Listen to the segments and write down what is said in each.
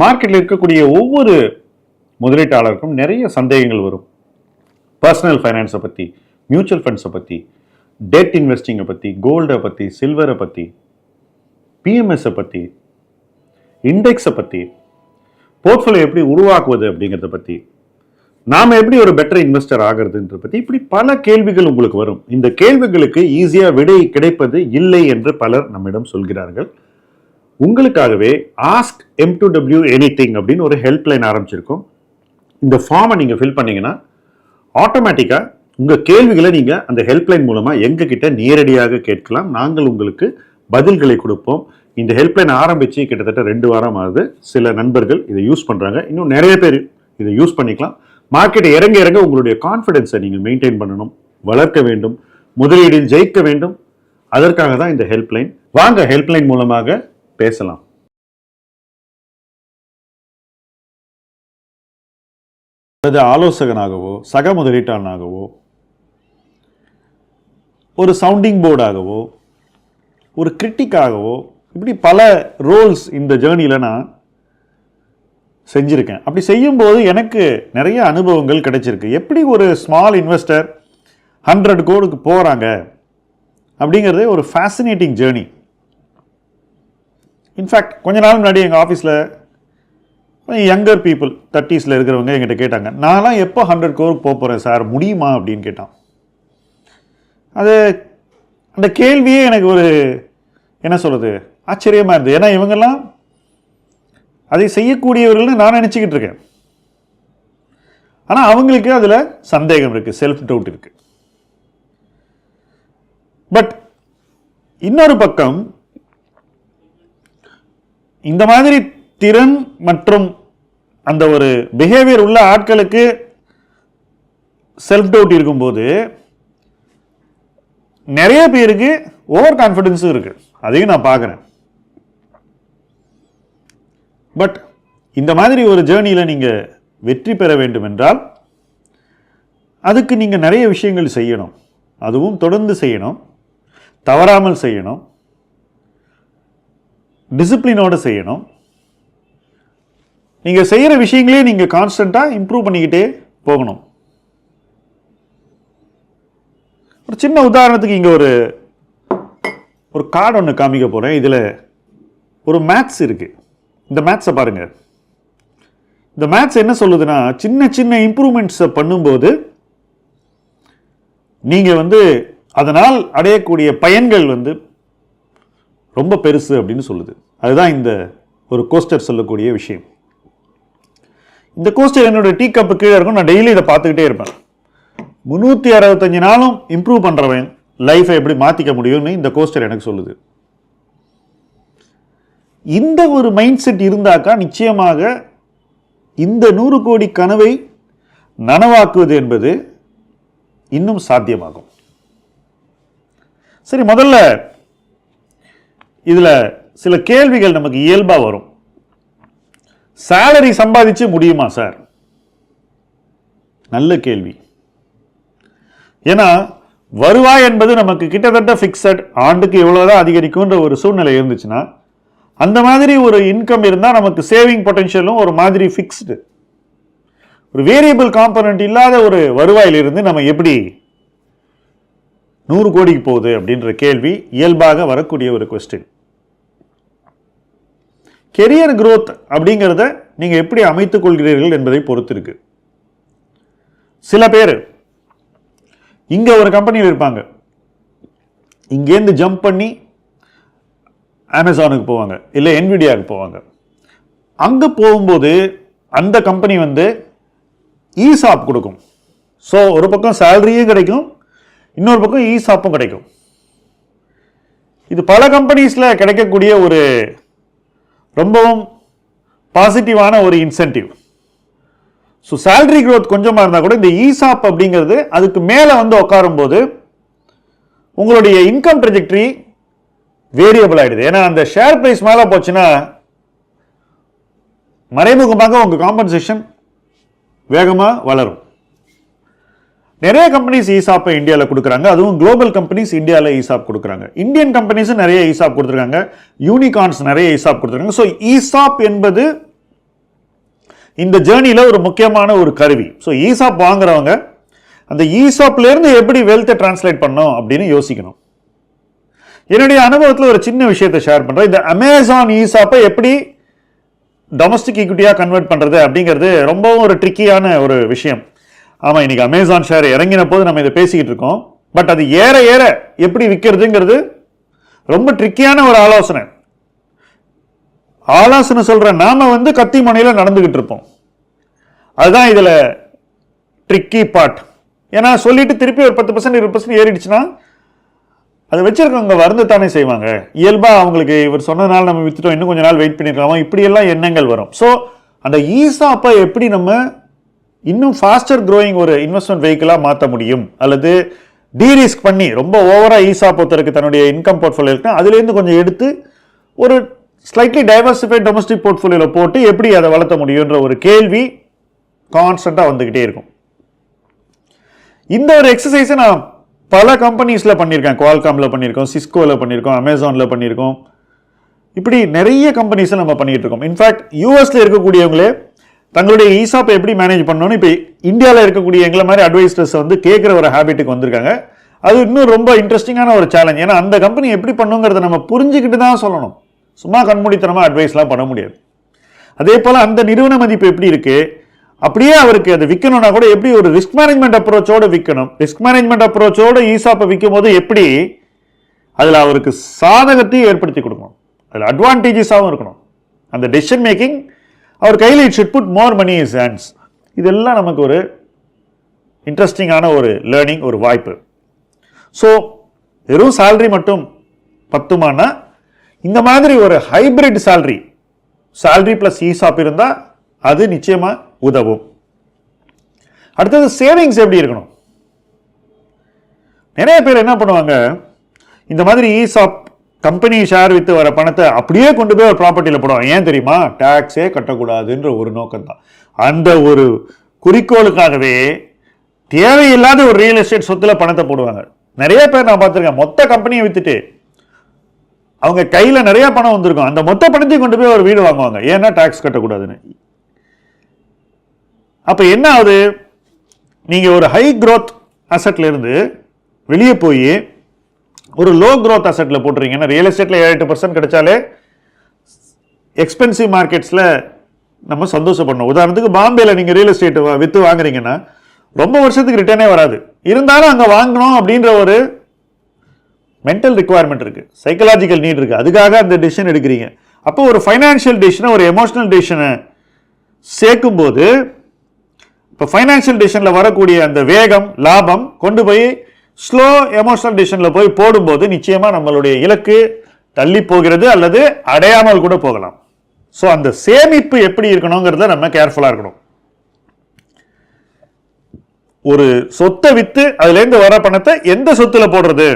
மார்க்கெட்டில் இருக்கக்கூடிய ஒவ்வொரு முதலீட்டாளருக்கும் நிறைய சந்தேகங்கள் வரும். பர்சனல் ஃபைனான்ஸை பற்றி மியூச்சுவல் ஃபண்ட்ஸை பற்றி டெட் இன்வெஸ்டிங்கை பற்றி கோல்டை பற்றி சில்வரை பற்றி பிஎம்எஸை பற்றி இண்டெக்ஸை பற்றி போர்ட்ஃபோலியோ எப்படி உருவாக்குவது அப்படிங்கிறத பற்றி நாம் எப்படி ஒரு பெட்டர் இன்வெஸ்டர் ஆகிறதுன்றத பற்றி இப்படி பல கேள்விகள் உங்களுக்கு வரும். இந்த கேள்விகளுக்கு ஈஸியாக விடை கிடைப்பது இல்லை என்று பலர் நம்மிடம் சொல்கிறார்கள். உங்களுக்காகவே ask M two W anything அப்படின்னு ஒரு ஹெல்ப்லைன் ஆரம்பிச்சிருக்கோம். இந்த ஃபார்மை நீங்கள் ஃபில் பண்ணீங்கன்னா ஆட்டோமேட்டிக்காக உங்கள் கேள்விகளை நீங்கள் அந்த ஹெல்ப்லைன் மூலமாக எங்ககிட்ட நேரடியாக கேட்கலாம். நாங்கள் உங்களுக்கு பதில்களை கொடுப்போம். இந்த ஹெல்ப்லைன் ஆரம்பித்து கிட்டத்தட்ட ரெண்டு வாரம் ஆகுது. சில நண்பர்கள் இதை யூஸ் பண்ணுறாங்க இன்னும் நிறைய பேர் இதை யூஸ் பண்ணிக்கலாம். மார்க்கெட் இறங்க இறங்க உங்களுடைய கான்ஃபிடென்ஸை நீங்கள் மெயின்டைன் பண்ணணும். வளர்க்க வேண்டும். முதலீடில் ஜெயிக்க வேண்டும். அதற்காக தான் இந்த ஹெல்ப்லைன் வாங்க ஹெல்ப்லைன் மூலமாக பேசலாம். அல்லது ஆலோசகனாகவோ சக முதலீட்டாளனாகவோ ஒரு சவுண்டிங் போர்டாகவோ ஒரு கிரிட்டிக்காகவோ இப்படி பல ரோல்ஸ் இந்த ஜேர்னியில் நான் செஞ்சுருக்கேன். அப்படி செய்யும்போது எனக்கு நிறைய அனுபவங்கள் கிடைச்சிருக்கு. எப்படி ஒரு ஸ்மால் இன்வெஸ்டர் ஹண்ட்ரட் கோடுக்கு போகிறாங்க அப்படிங்கிறதே ஒரு ஃபேசினேட்டிங் ஜேர்னி இன்ஃபேக்ட் கொஞ்ச நாள் முன்னாடி எங்கள் ஆஃபீஸில் யங்கர் பீப்புள் தேர்ட்டிஸில் இருக்கிறவங்க எங்கிட்ட கேட்டாங்க. நான்லாம் எப்போ ஹண்ட்ரட் கோருக்கு போக போகிறேன் சார்? முடியுமா? அப்படின்னு கேட்டான். அது அந்த கேள்வியே எனக்கு ஒரு என்ன சொல்கிறது ஆச்சரியமாக இருந்தது. ஏன்னா இவங்கெல்லாம் அதை செய்யக்கூடியவர்கள்னு நான் நினச்சிக்கிட்டு இருக்கேன். ஆனால் அவங்களுக்கு அதில் சந்தேகம் இருக்குது செல்ஃப் டவுட் இருக்குது பட் இன்னொரு பக்கம் இந்த மாதிரி திறன் மற்றும் அந்த ஒரு பிஹேவியர் உள்ள ஆட்களுக்கு செல்ஃப் டவுட் இருக்கும்போது நிறைய பேருக்கு ஓவர் கான்ஃபிடென்ஸும் இருக்கு. அதையும் நான் பார்க்குறேன். பட் இந்த மாதிரி ஒரு ஜேர்னியில் நீங்கள் வெற்றி பெற வேண்டும் என்றால் அதுக்கு நீங்கள் நிறைய விஷயங்கள் செய்யணும். அதுவும் தொடர்ந்து செய்யணும். தவறாமல் செய்யணும். டிசிப்ளினோடு செய்யணும். நீங்கள் செய்கிற விஷயங்களே நீங்கள் கான்ஸ்டண்ட்டாக இம்ப்ரூவ் பண்ணிக்கிட்டே போகணும். ஒரு சின்ன உதாரணத்துக்கு இங்கே ஒரு ஒரு கார்டு ஒன்று காமிக்க போகிறேன் இதில் ஒரு மேத்ஸ் இருக்குது இந்த மேத்ஸை பாருங்கள் இந்த மேத்ஸ் என்ன சொல்லுதுன்னா சின்ன சின்ன இம்ப்ரூவ்மெண்ட்ஸை பண்ணும்போது நீங்கள் வந்து அதனால் அடையக்கூடிய பயன்கள் வந்து ரொம்ப பெருசு அப்படின்னு சொல்லுது. அதுதான் இந்த ஒரு கோஸ்டர் சொல்லக்கூடிய விஷயம். இந்த கோஸ்டர் என்னோட டீ கப்பு கீழே இருக்கும். நான் டெய்லி இதை பார்த்துக்கிட்டே இருப்பேன். முந்நூற்றி அறுபத்தஞ்சு நாளும் இம்ப்ரூவ் பண்ணுறவன் லைஃப்பை எப்படி மாற்றிக்க முடியும்னு இந்த கோஸ்டர் எனக்கு சொல்லுது. இந்த ஒரு மைண்ட் செட் இருந்தாக்கா நிச்சயமாக இந்த நூறு கோடி கனவை நனவாக்குவது என்பது இன்னும் சாத்தியமாகும். சரி முதல்ல இதில் சில கேள்விகள் நமக்கு இயல்பாக வரும். சேலரி சம்பாதிச்சு முடியுமா சார்? நல்ல கேள்வி. ஏன்னா வருவாய் என்பது நமக்கு கிட்டத்தட்ட ஃபிக்ஸட் ஆண்டுக்கு எவ்வளோதான் அதிகரிக்கும்ன்ற ஒரு சூழ்நிலை இருந்துச்சுன்னா அந்த மாதிரி ஒரு இன்கம் இருந்தால் நமக்கு சேவிங் பொட்டென்ஷியலும் ஒரு மாதிரி ஃபிக்ஸ்டு ஒரு வேரியபிள் காம்பனண்ட் இல்லாத ஒரு வருவாயிலிருந்து நம்ம எப்படி நூறு கோடிக்கு போகுது அப்படின்ற கேள்வி இயல்பாக வரக்கூடிய ஒரு கொஸ்டின் கெரியர் க்ரோத் அப்படிங்கிறத நீங்கள் எப்படி அமைத்துக் கொள்கிறீர்கள் என்பதை பொறுத்து இருக்கு. சில பேர் இங்கே ஒரு கம்பெனியில் இருப்பாங்க. இங்கேருந்து ஜம்ப் பண்ணி அமேசானுக்கு போவாங்க. இல்லை என்விடியாவுக்கு போவாங்க. அங்கே போகும்போது அந்த கம்பெனி வந்து இசாப் கொடுக்கும். ஸோ ஒரு பக்கம் சேலரியும் கிடைக்கும் இன்னொரு பக்கம் இசாப்பும் கிடைக்கும். இது பல கம்பெனிஸில் கிடைக்கக்கூடிய ஒரு ரொம்பவும் பாசிட்டிவான ஒரு இன்சென்டிவ் ஸோ சேலரி க்ரோத் கொஞ்சமாக இருந்தால் கூட இந்த இசாப் அப்படிங்கிறது அதுக்கு மேலே வந்து உட்காரும்போது உங்களுடைய இன்கம் ப்ரொஜெக்ட்ரி வேரியபிள் ஆகிடுது ஏன்னா அந்த ஷேர் ப்ரைஸ் மேலே போச்சுன்னா மறைமுகமாக உங்கள் காம்பன்சேஷன் வேகமாக வளரும். நிறைய கம்பெனிஸ் இசாப்பை இந்தியாவில் கொடுக்குறாங்க. அதுவும் குளோபல் கம்பெனிஸ் இந்தியாவில் இசாப் கொடுக்குறாங்க. இந்தியன் கம்பெனிஸும் நிறைய இசாப் கொடுத்துருக்காங்க. யூனிகார்ன்ஸ் நிறைய இசாப் கொடுத்துருக்காங்க. ஸோ இசாப் என்பது இந்த ஜேர்னியில் ஒரு முக்கியமான ஒரு கருவி. ஸோ இசாப் வாங்குறவங்க அந்த இசாப்லேருந்து எப்படி வெல்த்தை டிரான்ஸ்லேட் பண்ணோம் அப்படின்னு யோசிக்கணும். என்னுடைய அனுபவத்தில் ஒரு சின்ன விஷயத்தை ஷேர் பண்ணுறேன் இந்த அமேசான் இசாப்பை எப்படி டொமஸ்டிக் ஈக்விட்டியாக கன்வெர்ட் பண்ணுறது அப்படிங்கிறது ரொம்பவும் ஒரு ட்ரிக்கியான ஒரு விஷயம். ஆமாம் இன்னைக்கு அமேசான் ஷேர் இறங்கின போது நம்ம இதை பேசிக்கிட்டு இருக்கோம். பட் அது ஏற ஏற எப்படி விற்கிறதுங்கிறது ரொம்ப ட்ரிக்கியான ஒரு ஆலோசனை. ஆலோசனை சொல்கிற நாம் வந்து கத்தி மனையில் நடந்துக்கிட்டு இருப்போம். அதுதான் இதில் ட்ரிக்கி பார்ட் ஏன்னா சொல்லிட்டு திருப்பி ஒரு பத்து பர்சன்ட் இருபது பர்சன்ட் ஏறிடுச்சுன்னா அதை வச்சிருக்கவங்க வருந்து தானே செய்வாங்க. இயல்பாக அவங்களுக்கு இவர் சொன்னதுனால நம்ம வித்துட்டோம் இன்னும் கொஞ்ச நாள் வெயிட் பண்ணியிருக்கலாமா இப்படியெல்லாம் எண்ணங்கள் வரும். ஸோ அந்த ஈஸாப்பை எப்படி நம்ம இன்னும் ஃபாஸ்டர் க்ரோயிங் ஒரு இன்வெஸ்ட்மெண்ட் வெஹிக்கிளாக மாற்ற முடியும். அல்லது டீரிஸ்க் பண்ணி ரொம்ப ஓவராக ஈஸாக பொறுத்தருக்கு தன்னுடைய இன்கம் போர்ட்ஃபோலியோ இருக்குன்னா அதுலேருந்து கொஞ்சம் எடுத்து ஒரு ஸ்லைட்லி டைவர்சிஃபைட் டொமஸ்டிக் போர்ட்ஃபோலியோவில் போட்டு எப்படி அதை வளர்த்த முடியுன்ற ஒரு கேள்வி கான்ஸ்டண்ட்டாக வந்துக்கிட்டே இருக்கும். இந்த ஒரு எக்ஸசைஸை நான் பல கம்பெனிஸில் பண்ணியிருக்கேன். குவால்காமில் பண்ணியிருக்கோம் சிஸ்கோவில் பண்ணியிருக்கோம் அமேசானில் பண்ணியிருக்கோம். இப்படி நிறைய கம்பெனிஸில் நம்ம பண்ணிகிட்டு இருக்கோம். இன்ஃபேக்ட் யூஎஸ்ல இருக்கக்கூடியவங்களே தங்களுடைய ஈசாப்பை எப்படி மேனேஜ் பண்ணணும்னு இப்போ இந்தியாவில் இருக்கக்கூடிய எங்களை மாதிரி அட்வைசர்ஸ் வந்து கேட்குற ஒரு ஹேபிட்டுக்கு வந்திருக்காங்க. அது இன்னும் ரொம்ப இன்ட்ரெஸ்டிங்கான ஒரு சேலஞ்ச் ஏன்னா அந்த கம்பெனி எப்படி பண்ணுங்கிறத நம்ம புரிஞ்சுக்கிட்டு தான் சொல்லணும். சும்மா கண்மூடித்தனமாக அட்வைஸ்லாம் பண்ண முடியாது. அதே போல் அந்த நிறுவன மதிப்பு எப்படி இருக்குது அப்படியே அவருக்கு அதை விற்கணும்னா கூட எப்படி ஒரு ரிஸ்க் மேனேஜ்மெண்ட் அப்ரோச்சோடு விற்கணும் ரிஸ்க் மேனேஜ்மெண்ட் அப்ரோச்சோட ஈசாப்பை விற்கும் போது எப்படி அதில் அவருக்கு சாதகத்தையும் ஏற்படுத்தி கொடுக்கணும்? அதில் அட்வான்டேஜஸாகவும் இருக்கணும். அந்த டெசிஷன் மேக்கிங் அவர் கையில் it should put more money is hands இதெல்லாம் நமக்கு ஒரு இன்ட்ரெஸ்டிங்கான ஒரு லேர்னிங் ஒரு வாய்ப்பு. ஸோ வெறும் சேல்ரி மட்டும் பத்துமானா இந்த மாதிரி ஒரு hybrid salary salary plus ESOP இருந்தால் அது நிச்சயமாக உதவும். அடுத்தது சேவிங்ஸ் எப்படி இருக்கணும்? நிறைய பேர் என்ன பண்ணுவாங்க இந்த மாதிரி ஈசாப் கம்பெனி ஷேர் விற்று வர பணத்தை அப்படியே கொண்டு போய் ஒரு ப்ராப்பர்ட்டியில் போடுவாங்க. ஏன் தெரியுமா? டேக்ஸே கட்டக்கூடாதுன்ற ஒரு நோக்கம் தான் அந்த ஒரு குறிக்கோளுக்காகவே தேவையில்லாத ஒரு ரியல் எஸ்டேட் சொத்துல பணத்தை போடுவாங்க. நிறைய பேர் நான் பார்த்துருக்கேன். மொத்த கம்பெனியை வித்துட்டு அவங்க கையில் நிறைய பணம் வந்திருக்கும். அந்த மொத்த பணத்தையும் கொண்டு போய் ஒரு வீடு வாங்குவாங்க. ஏன்னா டேக்ஸ் கட்டக்கூடாதுன்னு. அப்போ என்ன ஆகுது? நீங்கள் ஒரு ஹை க்ரோத் அசட்லேருந்து வெளியே போய் ஒரு லோ க்ரோத் அசெட்டில் போட்டுறீங்கன்னா ரியல் எஸ்டேட்டில் ஏழு எட்டு பர்சன்ட் கிடைச்சாலே எக்ஸ்பென்சிவ் மார்க்கெட்ஸில் நம்ம சந்தோஷப்படணும். உதாரணத்துக்கு பாம்பேயில் நீங்கள் ரியல் எஸ்டேட் விற்று வாங்குறீங்கன்னா ரொம்ப வருஷத்துக்கு ரிட்டர்னே வராது. இருந்தாலும் அங்கே வாங்கணும் அப்படின்ற ஒரு மென்டல் ரிக்குவயர்மெண்ட் இருக்குது சைக்கலாஜிக்கல் நீட் இருக்குது அதுக்காக அந்த டிசிஷன் எடுக்கிறீங்க. அப்போ ஒரு ஃபைனான்ஷியல் டிசிஷனை ஒரு எமோஷனல் டிசிஷனை சேர்க்கும்போது இப்போ ஃபைனான்ஷியல் டிசிஷனில் வரக்கூடிய அந்த வேகம் லாபம் கொண்டு போய் ஸ்லோ எமோஷனல் டிசிஷனில் போய் போடும்போது நிச்சயமாக நம்மளுடைய இலக்கு தள்ளி போகிறது அல்லது அடையாமல் கூட போகலாம். ஸோ அந்த சேமிப்பு எப்படி இருக்கணுங்கிறத நம்ம கேர்ஃபுல்லாக இருக்கணும். ஒரு சொத்தை விற்று அதுலேருந்து வர பணத்தை எந்த சொத்துல போடுறது?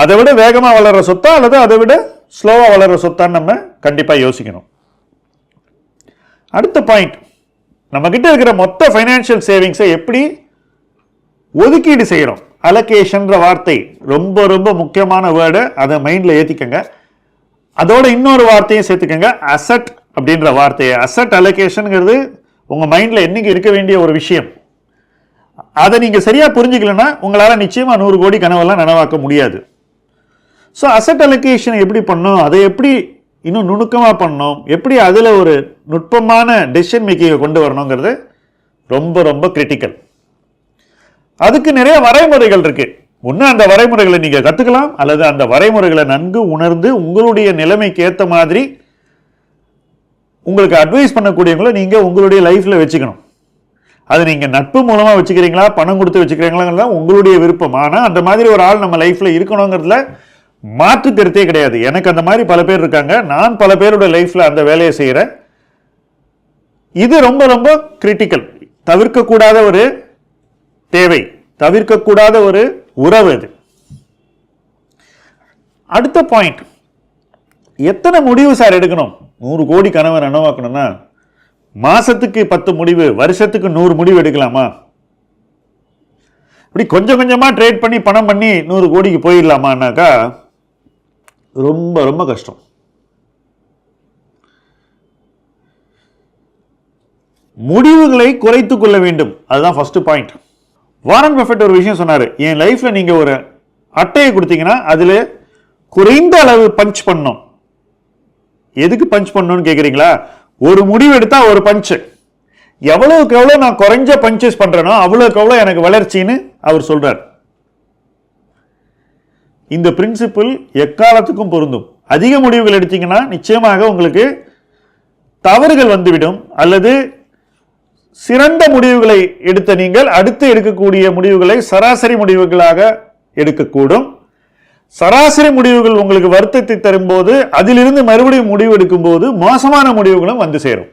அதை விட வேகமாக வளர்கிற சொத்தா அல்லது அதை விட ஸ்லோவாக வளர்கிற சொத்தான்னு நம்ம கண்டிப்பாக யோசிக்கணும். அடுத்த பாயிண்ட் நம்மக்கிட்ட இருக்கிற மொத்த ஃபைனான்ஷியல் சேவிங்ஸை எப்படி ஒதுக்கீடு செய்கிறோம் அலகேஷன்ற வார்த்தை ரொம்ப ரொம்ப முக்கியமான வேர்டு அதை மைண்டில் ஏற்றிக்கங்க அதோட இன்னொரு வார்த்தையும் சேர்த்துக்கங்க அசட் அப்படின்ற வார்த்தையை. அசட் அலகேஷனுங்கிறது உங்கள் மைண்டில் என்னைக்கு இருக்க வேண்டிய ஒரு விஷயம். அதை நீங்கள் சரியாக புரிஞ்சுக்கலன்னா உங்களால் நிச்சயமாக நூறு கோடி கனவெல்லாம் நனவாக்க முடியாது. ஸோ அசட் அலோகேஷன் எப்படி பண்ணோம்? அதை எப்படி இன்னும் நுணுக்கமாக பண்ணோம்? எப்படி அதில் ஒரு நுட்பமான டெசிஷன் மேக்கிங்கை கொண்டு வரணுங்கிறது ரொம்ப ரொம்ப கிரிட்டிக்கல் அதுக்கு நிறைய வரைமுறைகள் இருக்கு. ஒன்று அந்த வரைமுறைகளை நீங்கள் கற்றுக்கலாம் அல்லது அந்த வரைமுறைகளை நன்கு உணர்ந்து உங்களுடைய நிலைமைக்கு ஏற்ற மாதிரி உங்களுக்கு அட்வைஸ் பண்ணக்கூடியவங்களை நீங்கள் உங்களுடைய லைஃப்பில் வச்சுக்கணும். அது நீங்கள் நட்பு மூலமாக வச்சுக்கிறீங்களா பணம் கொடுத்து வச்சுக்கிறீங்களா உங்களுடைய விருப்பம். ஆனால் அந்த மாதிரி ஒரு ஆள் நம்ம லைஃப்பில் இருக்கணுங்கிறதுல மாற்று கருத்தே கிடையாது. எனக்கு அந்த மாதிரி பல பேர் இருக்காங்க. நான் பல பேரோட லைஃப்பில் அந்த வேலையை செய்கிறேன் இது ரொம்ப ரொம்ப கிரிட்டிக்கல் தவிர்க்கக்கூடாத ஒரு தேவை. தவிர்க்கக்கூடாத ஒரு உறவு அது. அடுத்த பாயிண்ட் எத்தனை முடிவு சார் எடுக்கணும்? நூறு கோடி கனவை நனவாக்கணும்னா மாசத்துக்கு பத்து முடிவு வருஷத்துக்கு நூறு முடிவு எடுக்கலாமா? இப்படி கொஞ்சம் கொஞ்சமாக ட்ரேட் பண்ணி பணம் பண்ணி நூறு கோடிக்கு போயிடலாமான்னாக்கா ரொம்ப ரொம்ப கஷ்டம். முடிவுகளை குறைத்து கொள்ள வேண்டும். அதுதான் ஃபஸ்ட்டு பாயிண்ட் வாரன் பஃபெட் ஒரு விஷயம் சொன்னார். என் லைஃப்பில் நீங்கள் ஒரு அட்டையை கொடுத்தீங்கன்னா அதில் குறைந்த அளவு பஞ்ச் பண்ணும். எதுக்கு பஞ்ச் பண்ணணும்னு கேட்குறீங்களா ஒரு முடிவு எடுத்தால் ஒரு பஞ்ச் எவ்வளவுக்கு எவ்வளோ நான் குறைஞ்ச பஞ்சஸ் பண்ணுறேனோ அவ்வளோக்கு எவ்வளோ எனக்கு வளர்ச்சின்னு அவர் சொல்கிறார் இந்த பிரின்சிபிள் எக்காலத்துக்கும் பொருந்தும். அதிக முடிவுகள் எடுத்தீங்கன்னா நிச்சயமாக உங்களுக்கு தவறுகள் வந்துவிடும். அல்லது சிறந்த முடிவுகளை எடுத்த நீங்கள் அடுத்து எடுக்கக்கூடிய முடிவுகளை சராசரி முடிவுகளாக எடுக்கக்கூடும். சராசரி முடிவுகள் உங்களுக்கு வருத்தத்தை தரும்போது அதிலிருந்து மறுபடியும் முடிவு எடுக்கும்போது மோசமான முடிவுகளும் வந்து சேரும்.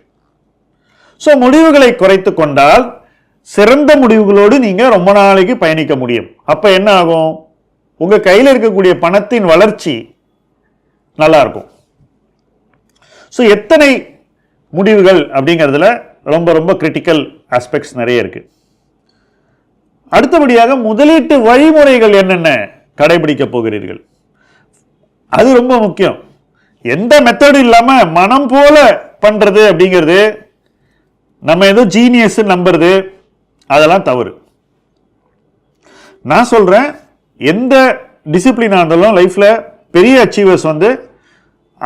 ஸோ முடிவுகளை குறைத்து கொண்டால் சிறந்த முடிவுகளோடு நீங்கள் ரொம்ப நாளைக்கு பயணிக்க முடியும். அப்போ என்ன ஆகும்? உங்கள் கையில் இருக்கக்கூடிய பணத்தின் வளர்ச்சி நல்லா இருக்கும். ஸோ எத்தனை முடிவுகள் அப்படிங்கிறதுல ரொம்ப ரொம்ப கிரிட்டிக்கல் ஆஸ்பெக்ட்ஸ் நிறைய இருக்குது அடுத்தபடியாக முதலீட்டு வழிமுறைகள் என்னென்ன கடைபிடிக்க போகிறீர்கள்? அது ரொம்ப முக்கியம். எந்த மெத்தடும் இல்லாமல் மனம் போல பண்ணுறது அப்படிங்கிறது நம்ம ஏதோ ஜீனியஸ் நம்புறது அதெல்லாம் தவறு. நான் சொல்கிறேன் எந்த டிசிப்ளினாக இருந்தாலும் லைஃப்பில் பெரிய அச்சீவர்ஸ் வந்து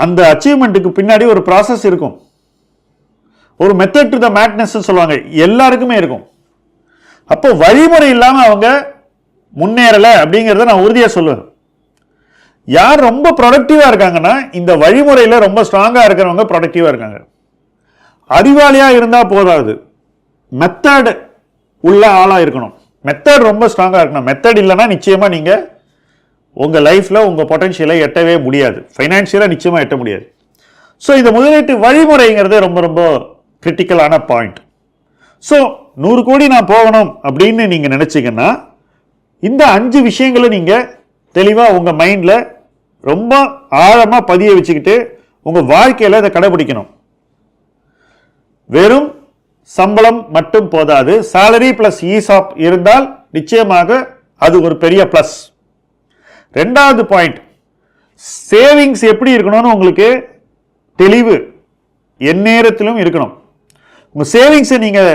அந்த அச்சீவ்மெண்ட்டுக்கு பின்னாடி ஒரு ப்ராசஸ் இருக்கும். ஒரு மெத்தட் டு த மேட்னஸ் சொல்லுவாங்க. எல்லாருக்குமே இருக்கும். அப்போ வழிமுறை இல்லாமல் அவங்க முன்னேறலை அப்படிங்கிறத நான் உறுதியாக சொல்லுவேன். யார் ரொம்ப ப்ரொடக்டிவாக இருக்காங்கன்னா இந்த வழிமுறையில் ரொம்ப ஸ்ட்ராங்காக இருக்கிறவங்க ப்ரொடக்டிவாக இருக்காங்க. அறிவாளியாக இருந்தால் போதாது. மெத்தட் உள்ள ஆளாக இருக்கணும். மெத்தட் ரொம்ப ஸ்ட்ராங்காக இருக்கணும். மெத்தட் இல்லைன்னா நிச்சயமாக நீங்கள் உங்கள் லைஃப்பில் உங்கள் பொட்டன்ஷியலை எட்டவே முடியாது. ஃபைனான்ஷியலாக நிச்சயமாக எட்ட முடியாது. ஸோ இந்த முதலீட்டு வழிமுறைங்கிறது ரொம்ப ரொம்ப கிரிட்டிக்கலான பாயிண்ட் ஸோ நூறு கோடி நான் போகணும் அப்படின்னு நீங்கள் நினச்சிங்கன்னா இந்த அஞ்சு விஷயங்களை நீங்கள் தெளிவாக உங்கள் மைண்டில் ரொம்ப ஆழமாக பதிய வச்சுக்கிட்டு உங்கள் வாழ்க்கையில் இதை கடைபிடிக்கணும். வெறும் சம்பளம் மட்டும் போதாது சாலரி ப்ளஸ் ஈசாப் இருந்தால் நிச்சயமாக அது ஒரு பெரிய ப்ளஸ் ரெண்டாவது பாயிண்ட் சேவிங்ஸ் எப்படி இருக்கணும்னு உங்களுக்கு தெளிவு எந்நேரத்திலும் இருக்கணும். உங்கள் சேவிங்ஸை நீங்கள்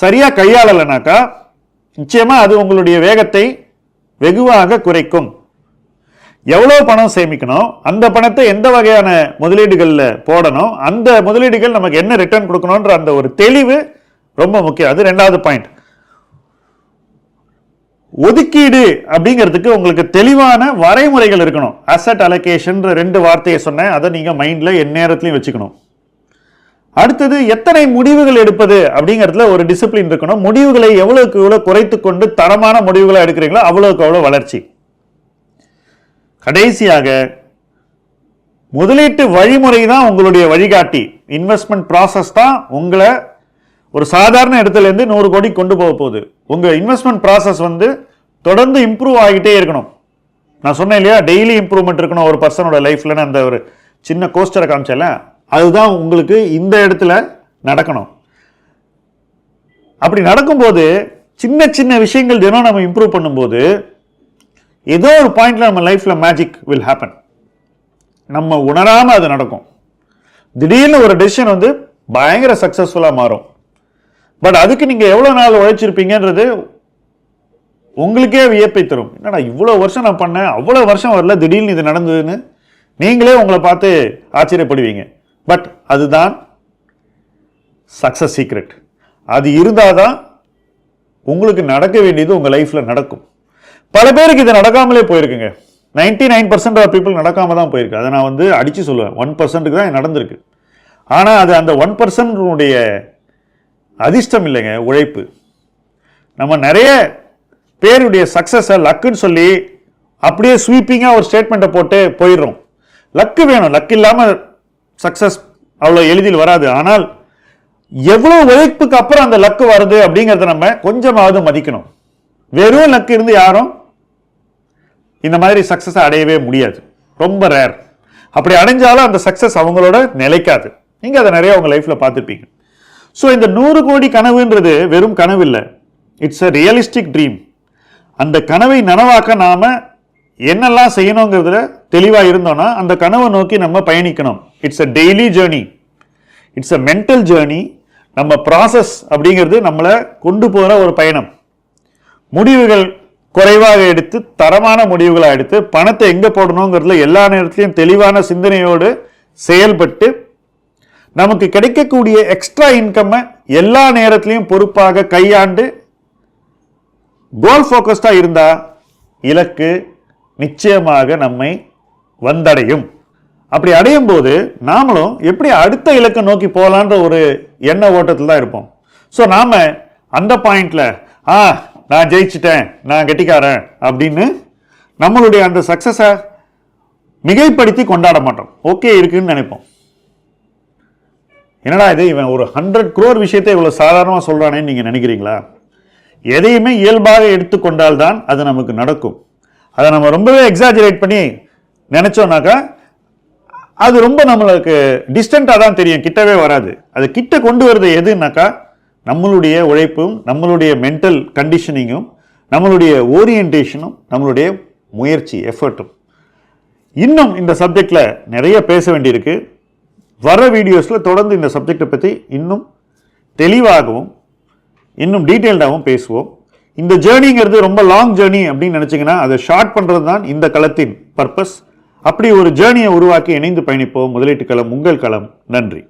சரியாக கையாளலைனாக்கா நிச்சயமாக அது உங்களுடைய வேகத்தை வெகுவாக குறைக்கும். எவ்வளோ பணம் சேமிக்கணும் அந்த பணத்தை எந்த வகையான முதலீடுகளில் போடணும் அந்த முதலீடுகள் நமக்கு என்ன ரிட்டர்ன் கொடுக்கணுன்ற அந்த ஒரு தெளிவு ரொம்ப முக்கியம். அது ரெண்டாவது பாயிண்ட் ஒதுக்கீடு அப்படிங்கிறதுக்கு உங்களுக்கு தெளிவான வரைமுறைகள் இருக்கணும். அசட் அலோகேஷன் ரெண்டு வார்த்தையை சொன்னேன். அதை நீங்கள் மைண்டில் எந்நேரத்துலையும் வச்சுக்கணும். அடுத்தது எத்தனை முடிவுகள் எடுப்பது அப்படிங்கிறதுல ஒரு டிசிப்ளின் இருக்கணும். முடிவுகளை எவ்வளவுக்கு எவ்வளவு குறைத்து கொண்டு தரமான முடிவுகளை எடுக்கிறீங்களோ அவ்வளவுக்கு அவ்வளவு வளர்ச்சி. கடைசியாக முதலீட்டு வழிமுறை தான் உங்களுடைய வழிகாட்டி. இன்வெஸ்ட்மெண்ட் ப்ராசஸ் தான் உங்களை ஒரு சாதாரண இடத்துலேருந்து நூறு கோடி கொண்டு போக போகுது. உங்கள் இன்வெஸ்ட்மெண்ட் ப்ராசஸ் வந்து தொடர்ந்து இம்ப்ரூவ் ஆகிட்டே இருக்கணும். நான் சொன்னேன் இல்லையா? டெய்லி இம்ப்ரூவ்மெண்ட் இருக்கணும் ஒரு பர்சனோட லைஃப்பில் அந்த ஒரு சின்ன கோஸ்டரை காமிச்சேன்ல. அதுதான் உங்களுக்கு இந்த இடத்துல நடக்கணும். அப்படி நடக்கும்போது சின்ன சின்ன விஷயங்கள் தினம் நம்ம இம்ப்ரூவ் பண்ணும்போது ஏதோ ஒரு பாயிண்ட்ல நம்ம லைஃப்ல மேஜிக் வில் ஹேப்பன் நம்ம உணராம அது நடக்கும். திடீர்னு ஒரு டெசிஷன் வந்து பயங்கர சக்சஸ்ஃபுல்லா மாறும். பட் அதுக்கு நீங்க எவ்வளவு நாள் உழைச்சிருப்பீங்கன்றது உங்களுக்கே வியப்பை தரும். என்னடா இவ்வளவு வருஷம் நான் பண்ணேன் அவ்வளவு வருஷம் வரல திடீர்னு இது நடந்ததுன்னு நீங்களே உங்களை பார்த்து ஆச்சரியப்படுவீங்க. பட் அதுதான் சக்ஸஸ் சீக்ரெட் அது இருந்தால் தான் உங்களுக்கு நடக்க வேண்டியது உங்கள் லைஃப்பில் நடக்கும். பல பேருக்கு இது நடக்காமலே போயிருக்குங்க. 99% நைன் பர்சன்ட் ஆஃப் பீப்புள் நடக்காமல் தான் போயிருக்கு. அதை நான் வந்து அடித்து சொல்லுவேன். ஒன் பர்சன்ட்டுக்கு தான் நடந்திருக்கு. ஆனால் அது அந்த ஒன் பர்சன்டுடைய அதிர்ஷ்டம் இல்லைங்க உழைப்பு. நம்ம நிறைய பேருடைய சக்ஸஸை லக்குன்னு சொல்லி அப்படியே ஸ்வீப்பிங்காக ஒரு ஸ்டேட்மெண்ட்டை போட்டு போயிடுறோம். லக்கு வேணும். லக் இல்லாமல் சக்சஸ் அவ்வளோ எளிதில் வராது. ஆனால் எவ்வளோ உழைப்புக்கு அப்புறம் அந்த லக்கு வருது அப்படிங்கிறத நம்ம கொஞ்சமாவது மதிக்கணும். வெறும் லக்கு இருந்து யாரும் இந்த மாதிரி சக்சஸ் அடையவே முடியாது. ரொம்ப ரேர் அப்படி அடைஞ்சாலும் அந்த சக்சஸ் அவங்களோட நிலைக்காது. நீங்கள் அதை நிறைய உங்கள் லைஃப்பில் பார்த்துருப்பீங்க. ஸோ இந்த நூறு கோடி கனவுன்றது வெறும் கனவு இல்லை. இட்ஸ் அ ரியலிஸ்டிக் ட்ரீம் அந்த கனவை நனவாக்க நாம் என்னெல்லாம் செய்யணுங்கிறதுல தெளிவாக இருந்தோன்னா அந்த கனவை நோக்கி நம்ம பயணிக்கணும். It's a daily journey it's a mental journey நம்ம ப்ராசஸ் அப்படிங்கிறது நம்மளை கொண்டு போகிற ஒரு பயணம். முடிவுகள் குறைவாக எடுத்து தரமான முடிவுகளை எடுத்து பணத்தை எங்கே போடணுங்கிறதுல எல்லா நேரத்திலையும் தெளிவான சிந்தனையோடு செயல்பட்டு நமக்கு கிடைக்கக்கூடிய எக்ஸ்ட்ரா இன்கம்மை எல்லா நேரத்திலையும் பொறுப்பாக கையாண்டு கோல் ஃபோக்கஸ்டாக இருந்தால் இலக்கு நிச்சயமாக நம்மை வந்தடையும். அப்படி அடையும் போது நாமளும் எப்படி அடுத்த இலக்கை நோக்கி போகலான்ற ஒரு எண்ண ஓட்டத்தில் தான் இருப்போம். ஸோ நாம் அந்த பாயிண்டில் ஆ நான் ஜெயிச்சிட்டேன் நான் கெட்டிக்காரன் அப்படின்னு நம்மளுடைய அந்த சக்ஸஸை மிகைப்படுத்தி கொண்டாட மாட்டோம். ஓகே இருக்குன்னு நினைப்போம். என்னடா இது இவன் ஒரு ஹண்ட்ரட் குரோர் விஷயத்தை இவ்வளோ சாதாரணமாக சொல்கிறானேன்னு நீங்கள் நினைக்கிறீங்களா? எதையுமே இயல்பாக எடுத்துக்கொண்டால்தான் அது நமக்கு நடக்கும். அதை நம்ம ரொம்பவே எக்ஸாஜரேட் பண்ணி நினச்சோன்னாக்கா அது ரொம்ப நம்மளுக்கு டிஸ்டண்ட்டாக தான் தெரியும் கிட்டவே வராது. அது கிட்ட கொண்டு வர்றது எதுனாக்கா நம்மளுடைய உழைப்பும் நம்மளுடைய மென்டல் கண்டிஷனிங்கும் நம்மளுடைய ஓரியன்டேஷனும் நம்மளுடைய முயற்சி எஃபர்ட்டும் இன்னும் இந்த சப்ஜெக்டில் நிறைய பேச வேண்டியிருக்கு. வர வீடியோஸில் தொடர்ந்து இந்த சப்ஜெக்டை பற்றி இன்னும் தெளிவாகவும் இன்னும் டீட்டெயில்டாகவும் பேசுவோம். இந்த ஜேர்னிங்கிறது ரொம்ப லாங் ஜேர்னி அப்படின்னு நினச்சிங்கன்னா அதை ஷார்ட் பண்ணுறது தான் இந்த களத்தின் பர்பஸ் அப்படி ஒரு ஜேர்னியை உருவாக்கி இணைந்து பயணிப்போம். முதலீட்டு களம் உங்கள் களம். நன்றி.